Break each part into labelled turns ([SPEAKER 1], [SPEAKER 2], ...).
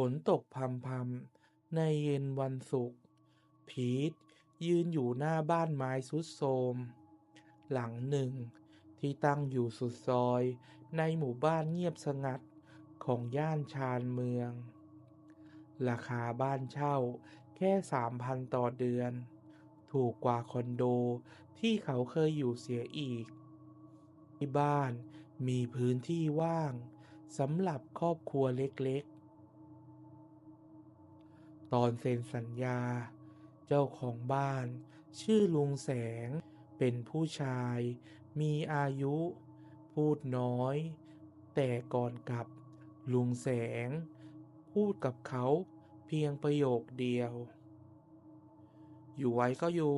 [SPEAKER 1] ฝนตกพรำๆในเย็นวันศุกร์พีทยืนอยู่หน้าบ้านไม้ทรุดโทมหลังหนึ่ง ที่ตั้งอยู่สุดซอย ในหมู่บ้านเงียบสงัดของย่านชานเมือง ราคาบ้านเช่าแค่สามพันต่อเดือน ถูกกว่าคอนโดที่เขาเคยอยู่เสียอีก ที่บ้านมีพื้นที่ว่างสำหรับครอบครัวเล็กๆ ตอนเซ็นสัญญา เจ้าของบ้าน ชื่อลุงแสง เป็นผู้ชาย มีอายุ พูดน้อย แต่ก่อนกลับ ลุงแสง พูดกับเขาเพียงประโยคเดียว อยู่ไว้ก็อยู่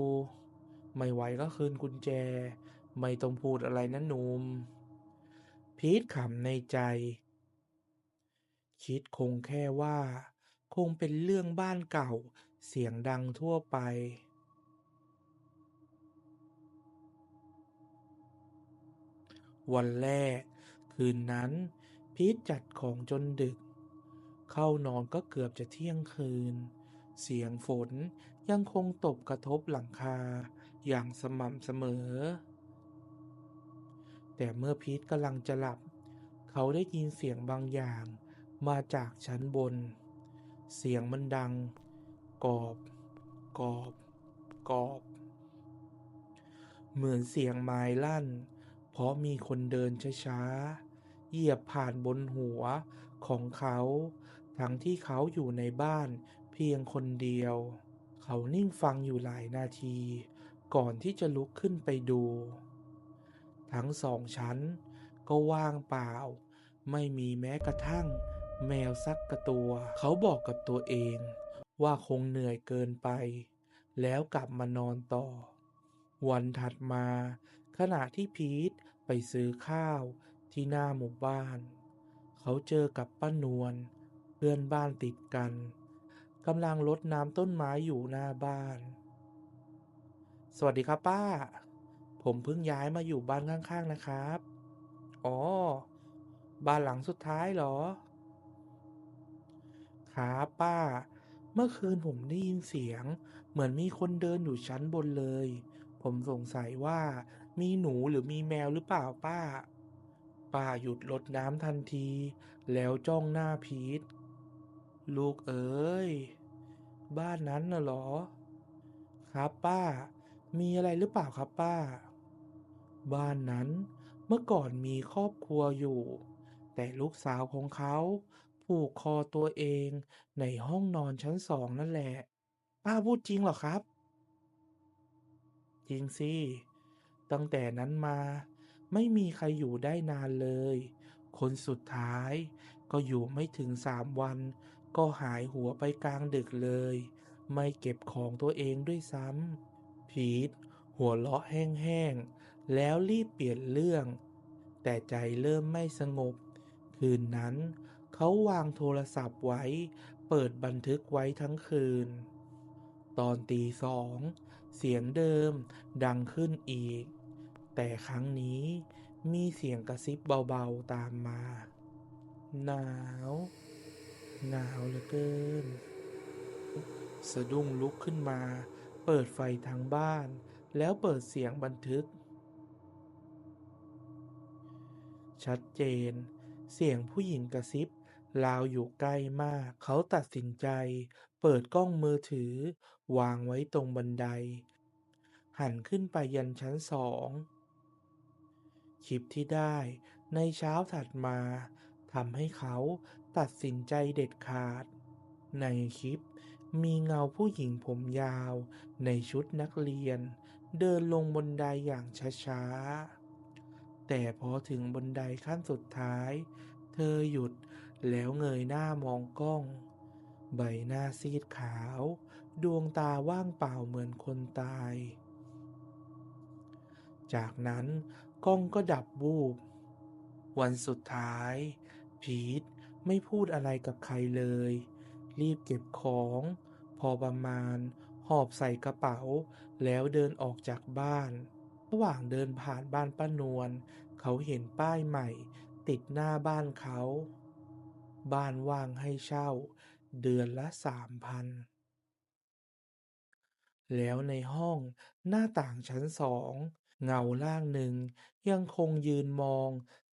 [SPEAKER 1] ไม่ไหวก็คืนกุญแจ ไม่ต้องพูดอะไรนะหนุ่มพีทขำในใจ คิดคงแค่ว่า คงเป็นเรื่องบ้านเก่า เสียงดังทั่วไปวันแรก คืนนั้น พีทจัดของจนดึก เข้านอนก็เกือบจะเที่ยงคืน เสียงฝนยังคงตกกระทบหลังคาอย่างสม่ำเสมอ แต่เมื่อพีทกำลังจะหลับ เขาได้ยินเสียงบางอย่างมาจากชั้นบน เสียงมันดังกรอบกรอบกรอบ เหมือนเสียงไม้ลั่น เพราะมีคนเดินช้าๆ เหยียบผ่านบนหัวของเขา ทั้งที่เขาอยู่ในบ้านเพียงคนเดียว เขานิ่งฟังอยู่หลายนาที ก่อนที่จะลุกขึ้นไปดู ทั้งสองชั้นก็ว่างเปล่า ไม่มีแม้กระทั่ง แมวสักกระตัว เขาบอกกับตัวเอง ว่าคงเหนื่อยเกินไป แล้วกลับมานอนต่อ วันถัดมา ขณะที่พีทไปซื้อข้าวที่หน้าหมู่บ้าน เขาเจอกับป้านวลเพื่อนบ้านติดกันกำลังรดน้ำต้นไม้อยู่หน้าบ้าน สวัสดีครับป้า ผมเพิ่งย้ายมาอยู่บ้านข้างๆนะครับ อ๋อ บ้านหลังสุดท้ายเหรอ ครับป้า เมื่อคืนผมได้ยินเสียง เหมือนมีคนเดินอยู่ชั้นบนเลย ผมสงสัยว่ามีหนูหรือมีแมวหรือเปล่าป้า ป้าหยุดรดน้ำทันที แล้วจ้องหน้าพีทลูกเอ๋ยบ้านนั้นน่ะเหรอ ครับป้า มีอะไรหรือเปล่าครับป้า บ้านนั้นเมื่อก่อนมีครอบครัวอยู่ แต่ลูกสาวของเขา ผูกคอตัวเองในห้องนอนชั้นสองนั่นแหละ ป้าพูดจริงเหรอครับ จริงสิ ตั้งแต่นั้นมาไม่มีใครอยู่ได้นานเลย คนสุดท้ายก็อยู่ไม่ถึงสามวัน ก็หายหัวไปกลางดึกเลย ไม่เก็บของตัวเองด้วยซ้ำพีทหัวเราะแห้งๆ แล้วรีบเปลี่ยนเรื่อง แต่ใจเริ่มไม่สงบ คืนนั้น เขาวางโทรศัพท์ไว้ เปิดบันทึกไว้ทั้งคืน ตอนตีสอง เสียงเดิมดังขึ้นอีก แต่ครั้งนี้มีเสียงกระซิบเบาๆตามมา หนาว หนาวเหลือเกิน สะดุ้งลุกขึ้นมา เปิดไฟทางบ้าน แล้วเปิดเสียงบันทึก ชัดเจน เสียงผู้หญิงกระซิบ ราวอยู่ใกล้มาก เขาตัดสินใจ เปิดกล้องมือถือ วางไว้ตรงบันได หันขึ้นไปยันชั้นสองคลิปที่ได้ในเช้าถัดมาทำให้เขาตัดสินใจเด็ดขาด ในคลิปมีเงาผู้หญิงผมยาวในชุดนักเรียน เดินลงบนไดอย่างช้าๆ แต่พอถึงบนไดขั้นสุดท้าย เธอหยุด แล้วเงยหน้ามองกล้อง ใบหน้าซีดขาว ดวงตาว่างเปล่าเหมือนคนตาย จากนั้นกล้องก็ดับวูบ วันสุดท้าย พีทไม่พูดอะไรกับใครเลย รีบเก็บของ พอประมาณ หอบใส่กระเป๋า แล้วเดินออกจากบ้าน ระหว่างเดินผ่านบ้านป้านวลเขาเห็นป้ายใหม่ ติดหน้าบ้านเขา บ้านว่างให้เช่า เดือนละสามพัน แล้วในห้องหน้าต่างชั้นสอง เงาล่างหนึ่งยังคงยืนมอง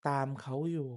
[SPEAKER 1] ตามเขาอยู่